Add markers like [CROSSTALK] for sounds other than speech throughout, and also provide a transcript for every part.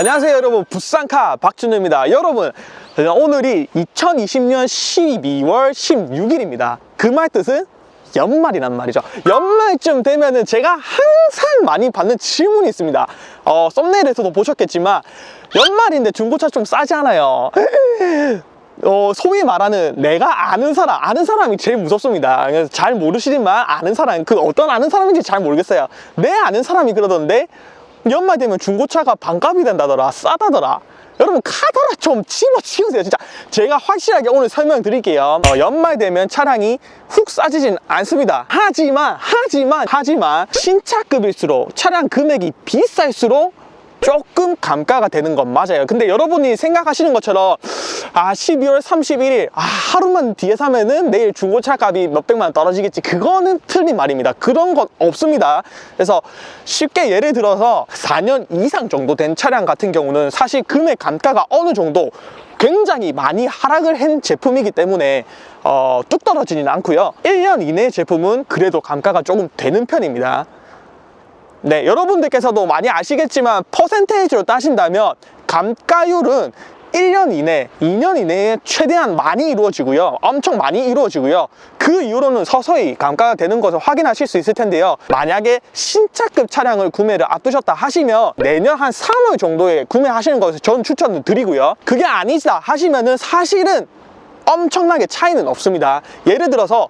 안녕하세요 여러분. 부산카 박준호입니다. 여러분 오늘이 2020년 12월 16일입니다. 그 말 뜻은 연말이란 말이죠. 연말쯤 되면은 제가 항상 많이 받는 질문이 있습니다. 어, 썸네일에서도 보셨겠지만 연말인데 중고차 좀 싸잖아요? [LAUGHS] 어, 소위 말하는 내가 아는 사람, 아는 사람이 제일 무섭습니다. 잘 모르시지만 아는 사람, 그 어떤 아는 사람인지 잘 모르겠어요. 내 아는 사람이 그러던데 연말 되면 중고차가 반값이 된다더라, 싸다더라. 여러분 카더라 좀 집어치우세요 진짜. 제가 확실하게 오늘 설명드릴게요. 어, 연말 되면 차량이 훅 싸지진 않습니다. 하지만 하지만 하지만 신차급일수록 차량 금액이 비쌀수록 조금 감가가 되는 건 맞아요. 근데 여러분이 생각하시는 것처럼 아 12월 31일 아 하루만 뒤에 사면은 내일 중고차 값이 몇백만 원 떨어지겠지. 그거는 틀린 말입니다. 그런 건 없습니다. 그래서 쉽게 예를 들어서 4년 이상 정도 된 차량 같은 경우는 사실 금액 감가가 어느 정도 굉장히 많이 하락을 한 제품이기 때문에 어, 뚝 떨어지진 않고요. 1년 이내 제품은 그래도 감가가 조금 되는 편입니다. 네, 여러분들께서도 많이 아시겠지만 퍼센테이지로 따신다면 감가율은 1년 이내, 2년 이내에 최대한 많이 이루어지고요. 엄청 많이 이루어지고요. 그 이후로는 서서히 감가가 되는 것을 확인하실 수 있을 텐데요. 만약에 신차급 차량을 구매를 앞두셨다 하시면 내년 한 3월 정도에 구매하시는 것을 저는 추천을 드리고요. 그게 아니다 하시면은 사실은 엄청나게 차이는 없습니다. 예를 들어서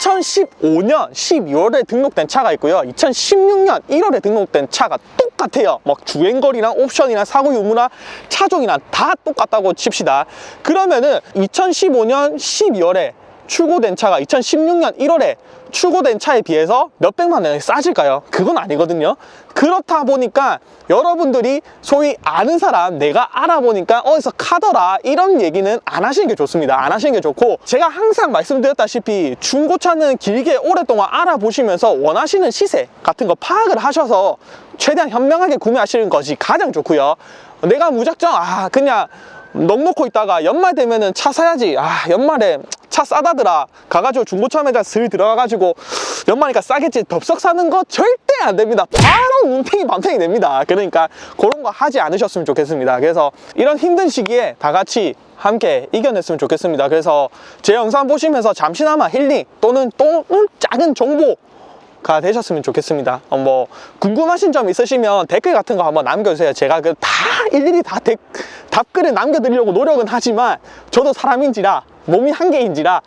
2015년 12월에 등록된 차가 있고요. 2016년 1월에 등록된 차가 똑같아요. 막 주행거리랑 옵션이나 사고 유무나 차종이나 다 똑같다고 칩시다. 그러면은 2015년 12월에 출고된 차가 2016년 1월에 출고된 차에 비해서 몇백만 원이 싸질까요? 그건 아니거든요. 그렇다 보니까 여러분들이 소위 아는 사람, 내가 알아보니까 어디서 카더라 이런 얘기는 안 하시는 게 좋습니다. 안 하시는 게 좋고 제가 항상 말씀드렸다시피 중고차는 길게 오랫동안 알아보시면서 원하시는 시세 같은 거 파악을 하셔서 최대한 현명하게 구매하시는 것이 가장 좋고요. 내가 무작정 아 그냥 넉 놓고 있다가 연말 되면은 차 사야지 아 연말에 차 싸다더라. 가가지고 중고차 매장 슬 들어가가지고 연말이니까 싸겠지. 덥석 사는 거 절대 안 됩니다. 바로 눈탱이 밤탱이 됩니다. 그러니까 그런 거 하지 않으셨으면 좋겠습니다. 그래서 이런 힘든 시기에 다 같이 함께 이겨냈으면 좋겠습니다. 그래서 제 영상 보시면서 잠시나마 힐링 또는 또 작은 정보 가 되셨으면 좋겠습니다. 어, 뭐 궁금하신 점 있으시면 댓글 같은 거 한번 남겨주세요. 제가 그 다 일일이 다 댓, 답글을 남겨드리려고 노력은 하지만 저도 사람인지라 몸이 한계인지라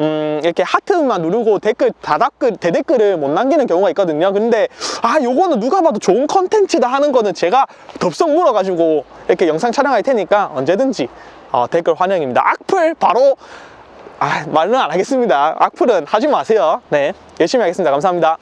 음, 이렇게 하트만 누르고 댓글 다댓글 대댓글을 못 남기는 경우가 있거든요. 근데 아 요거는 누가 봐도 좋은 컨텐츠다 하는 거는 제가 덥석 물어가지고 이렇게 영상 촬영할 테니까 언제든지 어, 댓글 환영입니다. 악플 바로 아, 말은 안 하겠습니다. 악플은 하지 마세요. 네. 열심히 하겠습니다. 감사합니다.